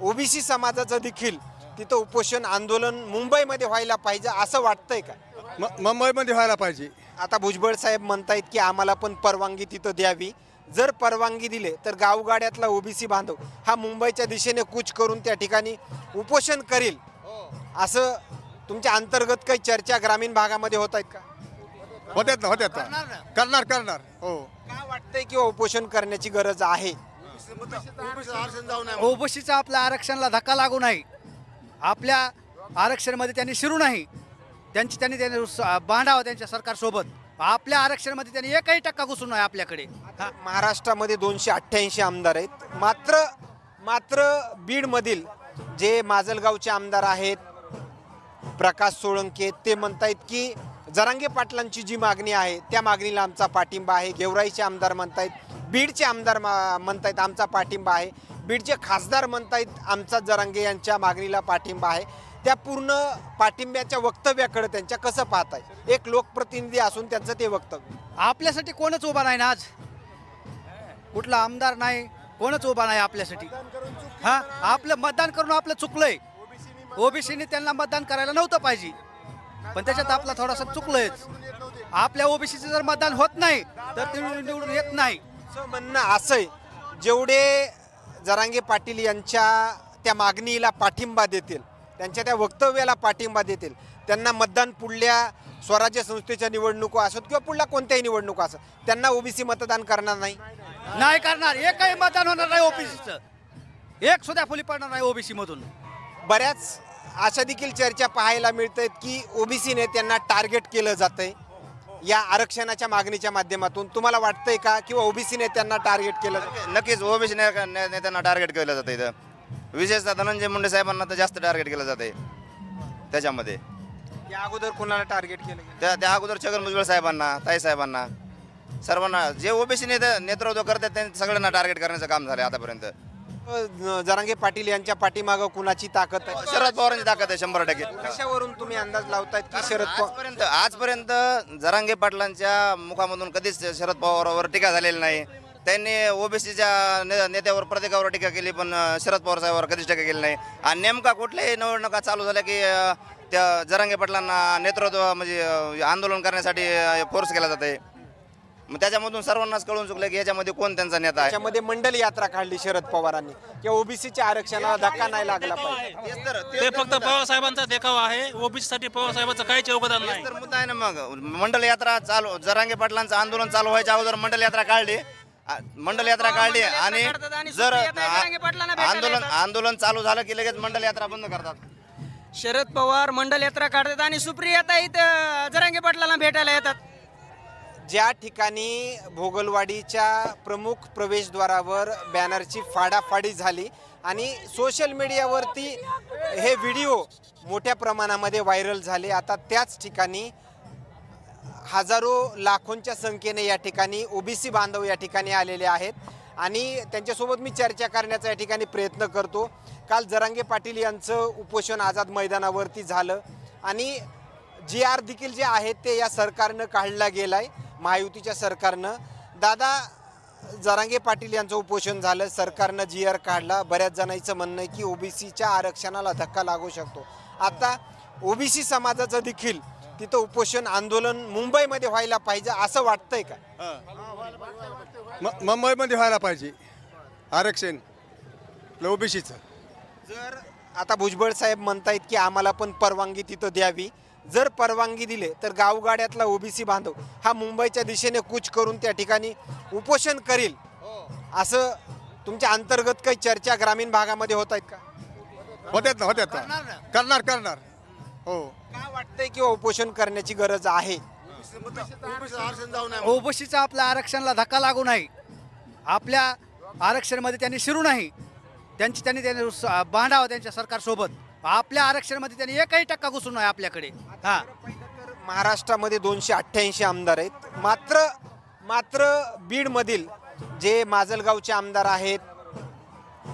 OBC समाजाचं देखील तिथं उपोषण आंदोलन मुंबईमध्ये व्हायला पाहिजे असं वाटतंय का? म- मुंबईमध्ये व्हायला पाहिजे. आता भुजबळ साहेब म्हणतायत की आम्हाला पण परवानगी तिथं द्यावी. जर परवानगी दिले तर गावगाड्यातला ओबीसी बांधव हा मुंबईच्या दिशेने कूच करून त्या ठिकाणी उपोषण करील. असं तुमच्या अंतर्गत काही चर्चा ग्रामीण भागामध्ये होत आहेत का? होत्यात ना होत्यात ना. करणार करणार. हो. का वाटतंय किंवा उपोषण करण्याची गरज आहे? ओबीसीचा आपल्या आरक्षणाला धक्का लागू नाही. आपल्या आरक्षणामध्ये त्यांनी शिरू नाही. त्यांची त्यांनी त्यांनी बांधावं त्यांच्या सरकारसोबत. आपल्या आरक्षणामध्ये त्यांनी एकही टक्का घुसून नाही आपल्याकडे. महाराष्ट्रामध्ये दोनशे अठ्ठ्याऐंशी आमदार आहेत. मात्र मात्र बीडमधील जे माजलगावचे आमदार आहेत प्रकाश सोळंके ते म्हणतायत की जरांगे पाटलांची जी मागणी आहे त्या मागणीला आमचा पाठिंबा आहे. गेवराईचे आमदार म्हणतायत बीडचे आमदार मा- म्हणतायत आमचा पाठिंबा आहे. बीडचे खासदार म्हणतायत आमचा जरांगे यांच्या मागणीला पाठिंबा आहे. त्या पूर्ण पाठिंब्याच्या वक्तव्याकडे त्यांच्या कसं पाहताय? एक लोकप्रतिनिधी असून त्यांचं ते वक्तव्य. आपल्यासाठी कोणच उभा नाही ना आज? कुठला आमदार नाही कोणच उभा नाही आपल्यासाठी. हा? आपलं मतदान करून आपलं चुकलंय. ओबीसीने त्यांना मतदान करायला नव्हतं पाहिजे. पण त्याच्यात आपला थोडासा चुकलंयच. आपल्या ओबीसीचं जर मतदान होत नाही तर ते निवडून येत नाही. असं म्हणणं असं आहे जेवढे जरांगे पाटील यांच्या त्या मागणीला पाठिंबा देतील त्यांच्या त्या वक्तव्याला पाठिंबा देतील त्यांना मतदान पुढल्या स्वराज्य संस्थेच्या निवडणुका असोत किंवा पुढल्या कोणत्याही निवडणुका असोत त्यांना ओबीसी मतदान करणार नाही. नाही करणार. एकही मतदान होणार नाही ओबीसीचं. एक सुद्धा फुली पडणार नाही ओबीसी मधून. बऱ्याच अशा देखील चर्चा पाहायला मिळत आहेत की ओबीसी नेत्यांना टार्गेट केलं जातंय. या आरक्षणाच्या मागणीच्या माध्यमातून तुम्हाला वाटतंय का किंवा ओबीसी नेत्यांना टार्गेट केलं जातंय? नक्कीच ओबीसी नेत्यांना टार्गेट केलं जातं इथं. विशेषतः धनंजय मुंडे साहेबांना तर जास्त टार्गेट केलं जातं त्याच्यामध्ये. या अगोदर कोणाला टार्गेट केलं गेलं? त्या त्या अगोदर छगन भुजबळ साहेबांना ताई साहेबांना. सर्वांना जे ओबीसी नेते नेतृत्व करतात त्यांनी सगळ्यांना टार्गेट करण्याचं काम झालं आतापर्यंत. जरांगे पाटील यांच्या पाठीमागं कुणाची ताकद आहे? शरद पवारांची ताकद आहे शंभर टक्के. कशावरून तुम्ही अंदाज लावतायत की शरद पवार आजपर्यंत आजपर्यंत जरांगे पाटलांच्या मुखामधून कधीच शरद पवारावर टीका झालेली नाही. त्यांनी ओबीसीच्या नेत्यावर प्रत्येकावर टीका केली पण अं, शरद पवार साहेबांवर कधीच टीका केली नाही. आणि नेमका कुठल्याही निवडणुका चालू झाल्या की अं, त्या जरांगे पाटलांना नेतृत्व म्हणजे अं, आंदोलन करण्यासाठी फोर्स केला जाते मग त्याच्यामधून सर्वांनाच कळून चुकलं की याच्यामध्ये कोण त्यांचा नेता आहे? त्याच्यामध्ये मंडल यात्रा काढली शरद पवारांनी. किंवा ओबीसीच्या आरक्षणाला धक्का नाही लागला पाहिजे. तेच तर- तेच ते तर फक्त मुद्दा- पवार साहेबांचा देखावा आहे. ओबीसी साठी पवार साहेबांचं काहीच योगदान नाही. तेच तर मुद्दा आहे ना मग. मंडल यात्रा चालू जरांगे पाटलांचं आंदोलन चालू व्हायच्या अगोदर मंडल यात्रा काढली. आ- मंडल यात्रा काढली आणि जर आंदोलन आंदोलन चालू झालं की लगेच मंडल यात्रा बंद करतात. शरद पवार मंडल यात्रा काढतात आणि सुप्रियाता इथं जरांगे पाटलांना भेटायला येतात. ज्या ठिकाणी भोगलवाडीच्या प्रमुख प्रवेशद्वारावर बॅनरची फाडाफाडी झाली आणि सोशल मीडियावरती हे व्हिडिओ मोठ्या प्रमाणामध्ये व्हायरल झाले आता त्याच ठिकाणी हजारो लाखोंच्या संख्येने या ठिकाणी ओबीसी बांधव या ठिकाणी आलेले आहेत आणि त्यांच्यासोबत मी चर्चा करण्याचा या ठिकाणी प्रयत्न करतो. काल जरांगे पाटील यांचं उपोषण आझाद मैदानावरती झालं आणि जी आर देखील जे आहेत ते या सरकारनं काढला गेला आहे महायुतीच्या सरकारनं. दादा जरांगे पाटील यांचं उपोषण झालं सरकारनं जी आर काढला. बऱ्याच जणांचं म्हणणं आहे की ओबीसीच्या आरक्षणाला धक्का लागू शकतो. आता ओबीसी समाजाचं देखील तिथं उपोषण आंदोलन मुंबईमध्ये व्हायला पाहिजे असं वाटतंय का? म- मुंबईमध्ये व्हायला पाहिजे. आरक्षण. ओबीसीचं. जर आता भुजबळ साहेब म्हणतायत की आम्हाला पण परवानगी तिथं द्यावी जर परवानगी दिले तर गावगाड्यातला ओबीसी बांधव हा मुंबईच्या दिशेने कूच करून त्या ठिकाणी उपोषण करील. असं तुमच्या अंतर्गत काही चर्चा ग्रामीण भागामध्ये होत आहेत का? होत्यात ना होत्यात ना. करणार करणार हो. का वाटतंय किंवा उपोषण करण्याची गरज आहे? ओबीसीचा आपल्या आरक्षणाला धक्का लागू नाही. आपल्या आरक्षणामध्ये त्यांनी शिरू नाही. त्यांची त्यांनी त्यांनी बांधावं त्यांच्या सरकारसोबत. आपल्या आरक्षणामध्ये त्यांनी एकही टक्का घुसून नाही आपल्याकडे. हा. महाराष्ट्रामध्ये दोनशे अठ्ठ्याऐंशी आमदार आहेत. मात्र मात्र बीडमधील जे माजलगावचे आमदार आहेत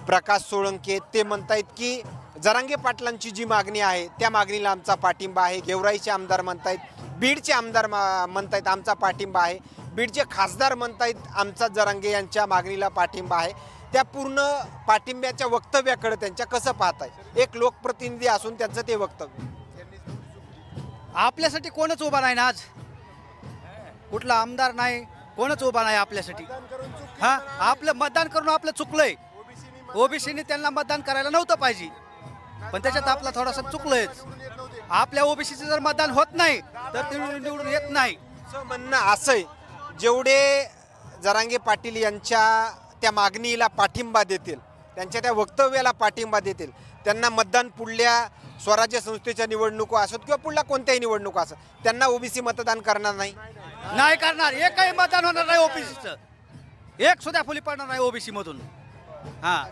प्रकाश सोळंके ते म्हणतायत की जरांगे पाटलांची जी मागणी आहे त्या मागणीला आमचा पाठिंबा आहे. गेवराईचे आमदार म्हणतायत बीडचे आमदार म्हणतायत आमचा पाठिंबा आहे. बीडचे खासदार म्हणतायत आमचा जरांगे यांच्या मागणीला पाठिंबा आहे. त्या पूर्ण पाठिंब्याच्या वक्तव्याकडे त्यांच्या कसं पाहताय एक लोकप्रतिनिधी असून त्यांचं ते वक्तव्य. आपल्यासाठी कोणच उभा नाही ना आज? कुठला आमदार नाही कोणच उभा नाही आपल्यासाठी. हा आपलं मतदान करून आपलं चुकलंय. ओबीसीने त्यांना मतदान करायला नव्हतं पाहिजे. पण त्याच्यात आपला थोडासा चुकलंयच. आपल्या ओबीसीचं जर मतदान होत नाही तर ते निवडून येत नाही. म्हणणं असं आहे जेवढे जरांगे पाटील यांच्या त्या मागणीला पाठिंबा देतील. त्यांच्या त्या वक्तव्याला पाठिंबा देतील. त्यांना मतदान पुढल्या स्वराज्य संस्थेच्या निवडणुका असोत किंवा पुढल्या कोणत्याही निवडणुका असोत त्यांना ओबीसी मतदान करणार नाही. नाही करणार. एकही मतदान होणार नाही ओबीसीचं. एक सुद्धा फुली पडणार नाही ओबीसी मधून हा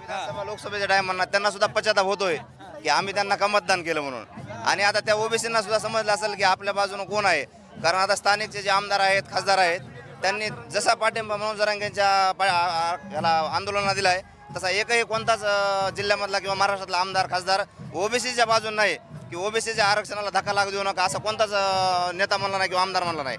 विधानसभा लोकसभेच्या टायमांना त्यांना सुद्धा पश्चाताप होतोय की आम्ही त्यांना का मतदान केलं म्हणून? आणि आता त्या ओबीसींना सुद्धा समजलं असेल की आपल्या बाजूने कोण आहे? कारण आता स्थानिकचे जे आमदार आहेत खासदार आहेत त्यांनी जसा पाठिंबा मनोज जरांगेंच्या याला आंदोलनाला दिलाय तसा एकही कोणताच जिल्ह्यामधला किंवा महाराष्ट्रातला आमदार खासदार ओबीसीच्या बाजून नाही की ओबीसीच्या आरक्षणाला धक्का लागू देऊ नका असा कोणताच नेता म्हणला नाही किंवा आमदार म्हणला नाही.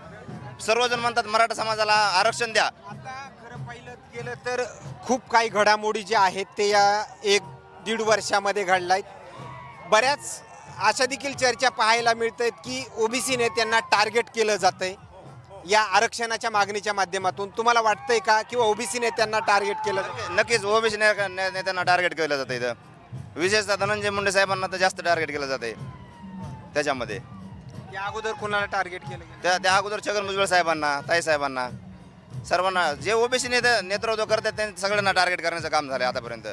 सर्वजण म्हणतात मराठा समाजाला आरक्षण द्या. आता खरं पाहिलं गेलं तर खूप काही घडामोडी ज्या आहेत ते या एक दीड वर्षामध्ये घडलायत. बऱ्याच अशा देखील चर्चा पाहायला मिळत आहेत की ओबीसी नेत्यांना टार्गेट केलं जातंय. या आरक्षणाच्या मागणीच्या माध्यमातून तुम्हाला वाटतंय का किंवा ओबीसी नेत्यांना टार्गेट केलं जातंय? नक्कीच ओबीसी नेत्यांना टार्गेट केलं जातं इथं. विशेषतः धनंजय मुंडे साहेबांना तर जास्त टार्गेट केलं जाते त्याच्यामध्ये. या अगोदर कोणाला टार्गेट केलं गेलं? त्या त्या अगोदर छगन भुजबळ साहेबांना ताई साहेबांना. सर्वांना जे ओबीसी नेते नेतृत्व करतात त्यांनी सगळ्यांना टार्गेट करण्याचं काम झालं आतापर्यंत.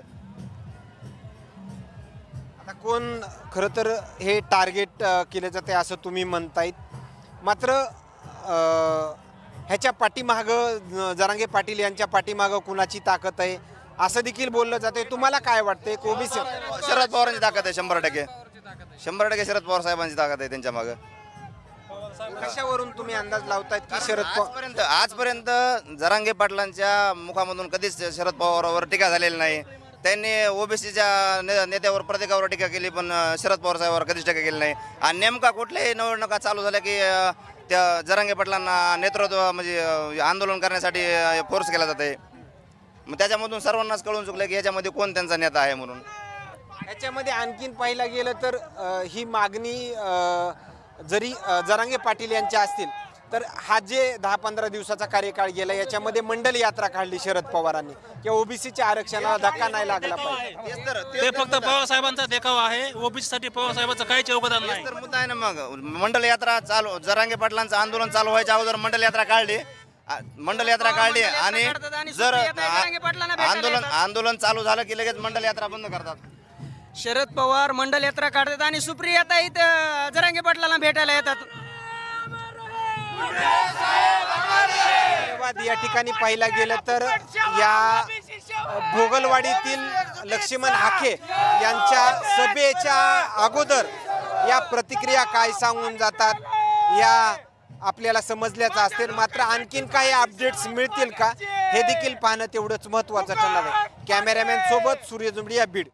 आता कोण खरं तर हे टार्गेट केलं जाते असं तुम्ही म्हणतायत. मात्र ह्याच्या पाठीमागं जरांगे पाटील यांच्या पाठीमागं कुणाची ताकद आहे? असं देखील बोललं जाते तुम्हाला काय वाटतंय? ओबीसी शरद पवारांची ताकद आहे शंभर टक्के. शंभर टक्के शरद पवार साहेबांची ताकद आहे त्यांच्या मागं. कशावरून तुम्ही अंदाज लावतायत की शरद पवार आजपर्यंत आजपर्यंत जरांगे पाटलांच्या मुखामधून कधीच शरद पवारावर टीका झालेली नाही. त्यांनी ओबीसीच्या नेत्यावर प्रत्येकावर टीका केली पण शरद पवार साहेबांवर कधीच टीका केली नाही. आणि नेमका कुठल्याही निवडणुका चालू झाल्या की त्या जरांगे पाटलांना नेतृत्व म्हणजे आंदोलन करण्यासाठी फोर्स केला जाते मग त्याच्यामधून सर्वांनाच कळून चुकलं की याच्यामध्ये कोण त्यांचा नेता आहे म्हणून. याच्यामध्ये आणखीन पाहिलं गेलं तर अ, ही मागणी अ, जरी अ, जरांगे पाटील यांच्या असतील तर हा जे दहा पंधरा दिवसाचा कार्यकाळ गेला याच्यामध्ये मंडल यात्रा काढली शरद पवारांनी. किंवा ओबीसीच्या आरक्षणाला धक्का नाही लागला पाहिजे. तेच तर ते फक्त पवार साहेबांचा देखावा आहे. ओबीसी साठी पवार साहेबांचं काहीच योगदान नाही. तर मुद्दा आहे ना मग. मंडल यात्रा चालू जरांगे पाटलांचं आंदोलन चालू व्हायच्या अगोदर मंडल यात्रा काढली. आ- मंडल यात्रा काढली आणि जर आ- आंदोलन. आंदोलन चालू झालं की लगेच मंडल यात्रा बंद करतात. शरद पवार मंडल यात्रा काढतात आणि सुप्रिया ताई इथं जरांगे पाटलांना भेटायला येतात. या ठिकाणी पाहिला गेलं तर या भोगलवाडीतील लक्ष्मण हाके यांच्या सभेच्या अगोदर या प्रतिक्रिया काय सांगून जातात या आपल्याला समजल्याचं असतील. मात्र आणखीन काही अपडेट्स मिळतील का हे देखील पाहणं तेवढंच महत्त्वाचं ठरणार आहे. कॅमेरामॅन सोबत सूर्य जुंबडी या बीड.